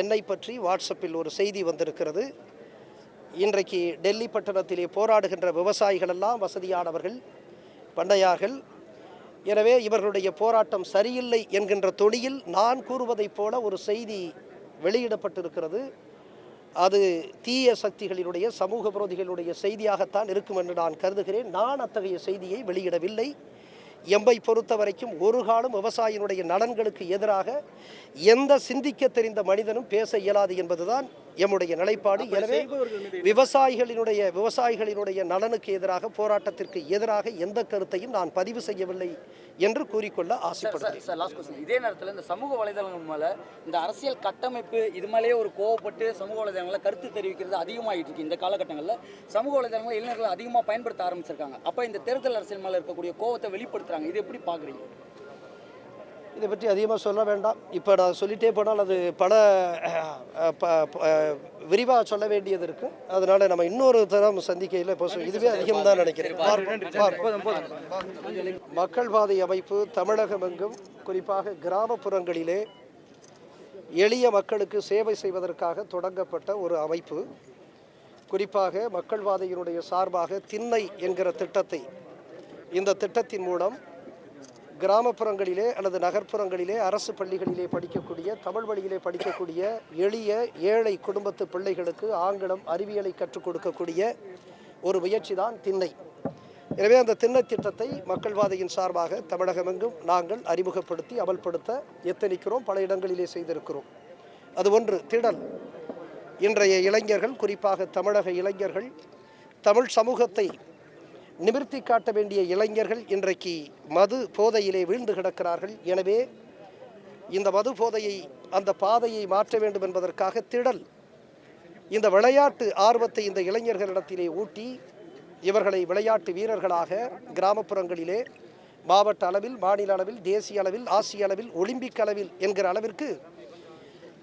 என்னை பற்றி வாட்ஸ்அப்பில் ஒரு செய்தி வந்திருக்கிறது. இன்றைக்கு டெல்லி பட்டணத்திலே போராடுகின்ற விவசாயிகள் எல்லாம் வசதியானவர்கள் பண்ணையார்கள் எனவே இவர்களுடைய போராட்டம் சரியில்லை என்கின்ற தொனியில் நான் கூறுவதைப் போல ஒரு செய்தி வெளியிடப்பட்டிருக்கிறது. அது தீய சக்திகளினுடைய சமூக விரோதிகளுடைய செய்தியாகத்தான் இருக்கும் என்று நான் கருதுகிறேன். நான் அத்தகைய செய்தியை வெளியிடவில்லை. எம்பை பொறுத்த வரைக்கும் ஒரு காலம் விவசாயினுடைய நலன்களுக்கு எதிராக எந்த சிந்திக்க தெரிந்த மனிதனும் பேச இயலாது என்பதுதான் எம்முடைய நிலைப்பாடு. எனவே விவசாயிகளினுடைய விவசாயிகளினுடைய நலனுக்கு எதிராக போராட்டத்திற்கு எதிராக எந்த கருத்தையும் நான் பதிவு செய்யவில்லை என்று கூறிக்கொள்ள ஆசைப்படுகிறேன். இதே நேரத்தில் இந்த சமூக வலைதளங்கள் மேலே இந்த அரசியல் கட்டமைப்பு இது மேலேயே ஒரு கோவப்பட்டு சமூக வலைதளங்களில் கருத்து தெரிவிக்கிறது அதிகமாகிட்டு இருக்கு இந்த காலகட்டங்களில். சமூக வலைதளங்களை இளைஞர்கள் அதிகமாக பயன்படுத்த ஆரம்பிச்சிருக்காங்க. அப்போ இந்த தேர்தல் அரசியல் மேலே இருக்கக்கூடிய கோவத்தை வெளிப்படுத்துறாங்க. இது எப்படி பார்க்குறீங்க இதை பற்றி அதிகமாக சொல்ல வேண்டாம். இப்போ நான் சொல்லிட்டே போனால் அது பல விரிவாக சொல்ல வேண்டியது இருக்கு. அதனால நம்ம இன்னொரு தரம் சந்திக்கையில் இப்போ இதுவே அதிகம் தான் நினைக்கிறேன். மக்கள் பாதை அமைப்பு தமிழகம் எங்கும் குறிப்பாக கிராமப்புறங்களிலே எளிய மக்களுக்கு சேவை செய்வதற்காக தொடங்கப்பட்ட ஒரு அமைப்பு. குறிப்பாக மக்கள் வாதையினுடைய சார்பாக திண்ணை என்கிற திட்டத்தை இந்த திட்டத்தின் மூலம் கிராமப்புறங்களிலே அல்லது நகர்ப்புறங்களிலே அரசு பள்ளிகளிலே படிக்கக்கூடிய தமிழ் வழியிலே படிக்கக்கூடிய எளிய ஏழை குடும்பத்து பிள்ளைகளுக்கு ஆங்கிலம் அறிவியலை கற்றுக் கொடுக்கக்கூடிய ஒரு முயற்சி தான் திண்ணை. எனவே அந்த திண்ணை திட்டத்தை மக்கள்வாதையின் சார்பாக தமிழகமெங்கும் நாங்கள் அறிமுகப்படுத்தி அமல்படுத்த எத்தனிக்கிறோம் பல இடங்களிலே செய்திருக்கிறோம். அது ஒன்று திடல். இன்றைய இளைஞர்கள் குறிப்பாக தமிழக இளைஞர்கள் தமிழ் சமூகத்தை நிமிர்த்தி காட்ட வேண்டிய இளைஞர்கள் இன்றைக்கு மது போதையிலே வீழ்ந்து கிடக்கிறார்கள். எனவே இந்த மது போதையை அந்த பாதையை மாற்ற வேண்டும் என்பதற்காக திடல் இந்த விளையாட்டு ஆர்வத்தை இந்த இளைஞர்களிடத்திலே ஊட்டி இவர்களை விளையாட்டு வீரர்களாக கிராமப்புறங்களிலே மாவட்ட அளவில் மாநில அளவில் தேசிய அளவில் ஆசிய அளவில் ஒலிம்பிக் அளவில் என்கிற அளவிற்கு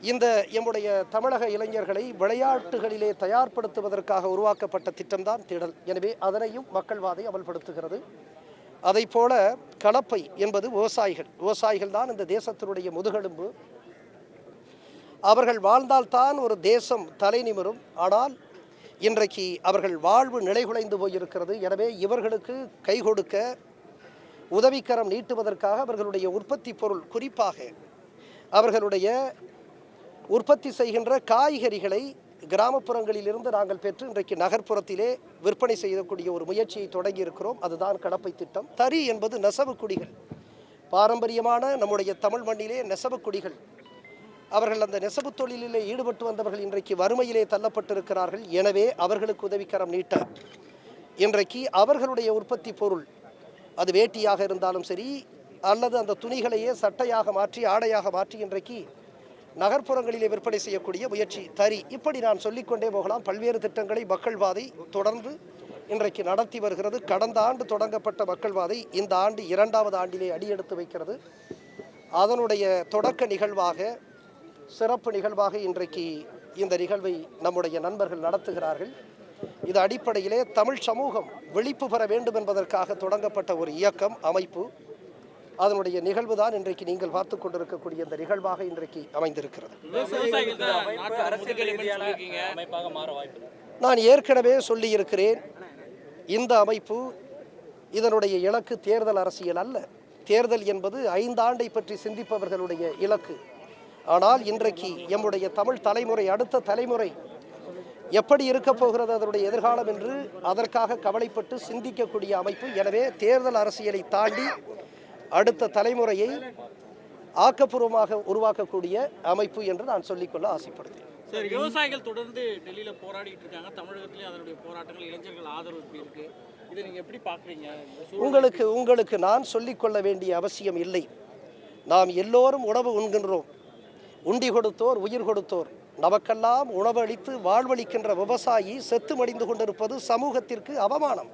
இந்த எம்முடைய தமிழக இளைஞர்களை விளையாட்டுகளிலே தயார்படுத்துவதற்காக உருவாக்கப்பட்ட திட்டம்தான் திடல். எனவே அதனையும் மக்கள்வாதை அமல்படுத்துகிறது. அதை போல கலப்பை என்பது விவசாயிகள். விவசாயிகள் தான் இந்த தேசத்தினுடைய முதுகெலும்பு. அவர்கள் வாழ்ந்தால்தான் ஒரு தேசம் தலை நிமிரும். ஆனால் இன்றைக்கு அவர்கள் வாழ்வு நிலைகுலைந்து போயிருக்கிறது. எனவே இவர்களுக்கு கை கொடுக்க உதவிக்கரம் நீட்டுவதற்காக அவர்களுடைய உற்பத்தி பொருள் குறிப்பாக அவர்களுடைய உற்பத்தி செய்கின்ற காய்கறிகளை கிராமப்புறங்களிலிருந்து நாங்கள் பெற்று இன்றைக்கு நகர்ப்புறத்திலே விற்பனை செய்யக்கூடிய ஒரு முயற்சியை தொடங்கி இருக்கிறோம். அதுதான் கடப்பை திட்டம். தறி என்பது நெசவு குடிகள். பாரம்பரியமான நம்முடைய தமிழ் மண்ணிலே நெசவு குடிகள். அவர்கள் அந்த நெசவு தொழிலிலே ஈடுபட்டு வந்தவர்கள் இன்றைக்கு வறுமையிலே தள்ளப்பட்டிருக்கிறார்கள். எனவே அவர்களுக்கு உதவிக்கரம் நீட்ட இன்றைக்கு அவர்களுடைய உற்பத்தி பொருள் அது வேட்டியாக இருந்தாலும் சரி அல்லது அந்த துணிகளையே சட்டையாக மாற்றி ஆடையாக மாற்றி இன்றைக்கு நகர்ப்புறங்களிலே விற்பனை செய்யக்கூடிய முயற்சி தறி. இப்படி நான் சொல்லிக்கொண்டே போகலாம். பல்வேறு திட்டங்களை மக்கள் வாதை தொடர்ந்து இன்றைக்கு நடத்தி வருகிறது. கடந்த ஆண்டு தொடங்கப்பட்ட மக்கள் வாதை இந்த ஆண்டு இரண்டாவது ஆண்டிலே அடியெடுத்து வைக்கிறது. அதனுடைய தொடக்க நிகழ்வாக சிறப்பு நிகழ்வாக இன்றைக்கு இந்த நிகழ்வை நம்முடைய நண்பர்கள் நடத்துகிறார்கள். இது அடிப்படையிலே தமிழ் சமூகம் விழிப்பு பெற வேண்டும் என்பதற்காக தொடங்கப்பட்ட ஒரு இயக்கம் அமைப்பு. அதனுடைய நிகழ்வு தான் இன்றைக்கு நீங்கள் பார்த்து கொண்டிருக்கக்கூடிய இந்த நிகழ்வாக இன்றைக்கு அமைந்திருக்கிறது. நான் ஏற்கனவே சொல்லியிருக்கிறேன் இந்த அமைப்பு இதனுடைய இலக்கு தேர்தல் அரசியல் அல்ல. தேர்தல் என்பது ஐந்தாண்டை பற்றி சிந்திப்பவர்களுடைய இலக்கு. ஆனால் இன்றைக்கு எம்முடைய தமிழ் தலைமுறை அடுத்த தலைமுறை எப்படி இருக்க போகிறது அதனுடைய எதிர்காலம் என்று அதற்காக கவலைப்பட்டு சிந்திக்கக்கூடிய அமைப்பு. எனவே தேர்தல் அரசியலை தாண்டி அடுத்த தலைமுறையை ஆக்கப்பூர்வமாக உருவாக்கக்கூடிய அமைப்பு என்று நான் சொல்லிக்கொள்ள ஆசைப்படுகிறேன். சரி விவசாயிகள் தொடர்ந்து டெல்லியில போராடிட்டு இருக்காங்க. தமிழகத்திலே அதனுடைய போராட்டங்கள் இளைஞர்கள் ஆதரவு எப்படி இருக்கு. இதை நீங்க எப்படி சூழல் உங்களுக்கு உங்களுக்கு நான் சொல்லிக்கொள்ள வேண்டிய அவசியம் இல்லை. நாம் எல்லோரும் உணவு உண்கின்றோம். உண்டி கொடுத்தோர் உயிர் கொடுத்தோர். நமக்கெல்லாம் உணவளித்து வாழ்வளிக்கின்ற விவசாயி செத்து மடிந்து கொண்டிருப்பது சமூகத்திற்கு அவமானம்.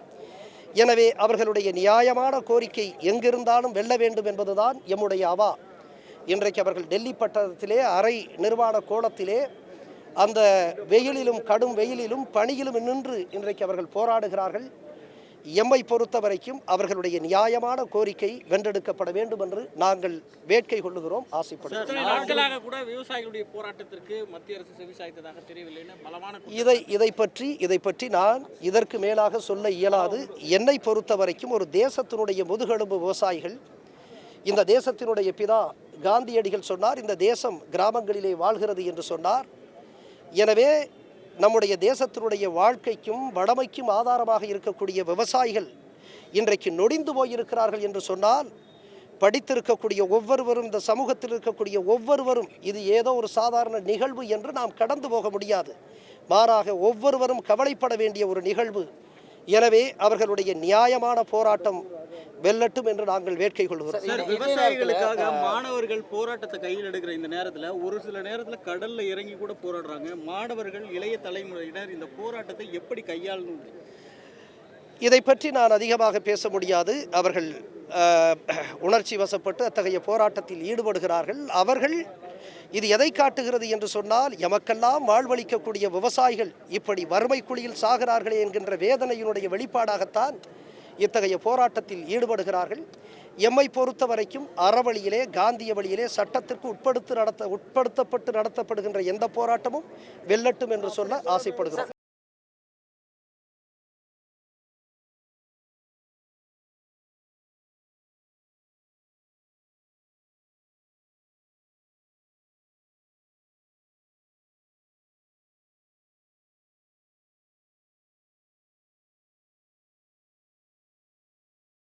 எனவே அவர்களுடைய நியாயமான கோரிக்கை எங்கிருந்தாலும் வெல்ல வேண்டும் என்பதுதான் எம்முடைய அவா. இன்றைக்கு அவர்கள் டெல்லி பட்டணத்திலே அரை நிர்வாண கோலத்திலே அந்த வெயிலிலும் கடும் வெயிலிலும் பனியிலும் நின்று இன்றைக்கு அவர்கள் போராடுகிறார்கள். எம்மை பொறுத்த வரைக்கும் அவர்களுடைய நியாயமான கோரிக்கை வென்றெடுக்கப்பட வேண்டும் என்று நாங்கள் வேட்கை கொள்ளுகிறோம் ஆசைப்படுகிறோம். இதை இதை பற்றி இதை பற்றி நான் இதற்கு மேலாக சொல்ல இயலாது. என்னை பொறுத்த வரைக்கும் ஒரு தேசத்தினுடைய முதுகெலும்பு விவசாயிகள் இந்த தேசத்தினுடைய பிதா காந்தியடிகள் சொன்னார் இந்த தேசம் கிராமங்களிலே வாழ்கிறது என்று சொன்னார். எனவே நம்முடைய தேசத்தினுடைய வாழ்க்கைக்கும் வளமைக்கும் ஆதாரமாக இருக்கக்கூடிய விவசாயிகள் இன்றைக்கு நொடிந்து போயிருக்கிறார்கள் என்று சொன்னால் படித்திருக்கக்கூடிய ஒவ்வொருவரும் இந்த சமூகத்தில் இருக்கக்கூடிய ஒவ்வொருவரும் இது ஏதோ ஒரு சாதாரண நிகழ்வு என்று நாம் கடந்து போக முடியாது. மாறாக ஒவ்வொருவரும் கவலைப்பட வேண்டிய ஒரு நிகழ்வு. எனவே அவர்களுடைய நியாயமான போராட்டம் வெல்லட்டும் என்று நாங்கள் வேட்கை கொள்கிறோம். விவசாயிகளுக்காக மாணவர்கள் போராட்டத்தை கையில் எடுக்கிற இந்த நேரத்துல ஒரு சில நேரத்துல கடல்ல இறங்கி கூட போராடுறாங்க. மாணவர்கள் இளைய தலைமுறையினர் இந்த போராட்டத்தை எப்படி கையாளணும்? இதை பற்றி நான் அதிகமாக பேச முடியாது. அவர்கள் உணர்ச்சி வசப்பட்டு அத்தகைய போராட்டத்தில் ஈடுபடுகிறார்கள். அவர்கள் இது எதை காட்டுகிறது என்று சொன்னால் எமக்கெல்லாம் வாழ்வளிக்கக்கூடிய விவசாயிகள் இப்படி வறுமை குழியில் சாகிறார்களே என்கின்ற வேதனையினுடைய வெளிப்பாடாகத்தான் இத்தகைய போராட்டத்தில் ஈடுபடுகிறார்கள். எம்மை பொறுத்த வரைக்கும் அறவழியிலே காந்திய வழியிலே சட்டத்திற்கு உட்படுத்து நடத்த உட்படுத்தப்பட்டு நடத்தப்படுகின்ற எந்த போராட்டமும் வெல்லட்டும் என்று சொல்ல ஆசைப்படுகிறோம்.